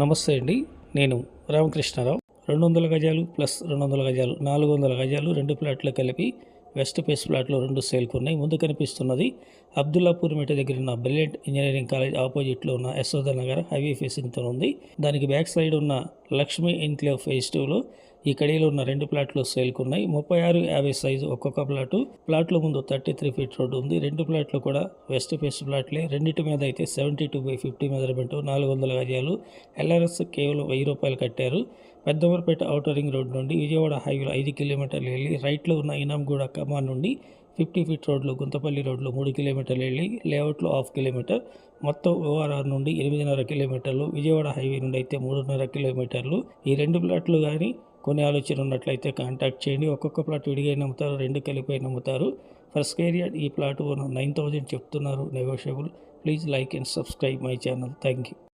నమస్తే అండి. నేను రామకృష్ణారావు. రెండు వందల గజాలు ప్లస్ రెండు వందల గజాలు నాలుగు వందల గజాలు రెండు ప్లాట్లు కలిపి వెస్ట్ ఫేస్ ప్లాట్లు రెండు సేల్కు ఉన్నాయి ముందు కనిపిస్తున్నది అబ్దుల్లాపూర్ మెట దగ్గర ఉన్న బ్రిలియంట్ ఇంజనీరింగ్ కాలేజ్ ఆపోజిట్లో ఉన్న యశోద నగర్ హైవే ఫేసింగ్తో ఉంది దానికి బ్యాక్ సైడ్ ఉన్న లక్ష్మీ ఎన్క్లేవ్ ఫేజ్ టూలో ఈ కడీలో ఉన్న రెండు ప్లాట్లు సేల్కు ఉన్నాయి ముప్పై ఆరు యాభై సైజు ఒక్కొక్క ప్లాటు. ప్లాట్ల ముందు థర్టీ త్రీ ఫీట్ రోడ్డు ఉంది. రెండు ప్లాట్లు కూడా వెస్ట్ ఫేస్ట్ ప్లాట్లే. రెండింటి మీద అయితే seventy two by fifty measurement నాలుగు వందల గజాలు. ఎల్ఆర్ఎస్ కేవలం వెయ్యి రూపాయలు కట్టారు. పెద్దమరపేట ఔటర్ రింగ్ రోడ్ నుండి విజయవాడ హైవేలో ఐదు కిలోమీటర్లు వెళ్ళి రైట్లో ఉన్న ఇనాంగూడ కమాన్ నుండి ఫిఫ్టీ ఫీట్ రోడ్లు గుంతపల్లి రోడ్లో మూడు కిలోమీటర్లు వెళ్ళి లేఅవుట్లో హాఫ్ కిలోమీటర్ మొత్తం ఓఆర్ఆర్ నుండి ఎనిమిదిన్నర కిలోమీటర్లు విజయవాడ హైవే నుండి అయితే మూడున్నర కిలోమీటర్లు. ఈ రెండు ప్లాట్లు కానీ కొన్ని ఆలోచన ఉన్నట్లయితే కాంటాక్ట్ చేయండి. ఒక్కొక్క ప్లాట్ విడిగా నమ్ముతారు రెండు కలిపి నమ్ముతారు. ఫర్ స్కేర్ యార్డ్ ఈ ప్లాట్ నైన్ థౌజండ్ చెప్తున్నారు negotiable. Please like and subscribe my channel. Thank you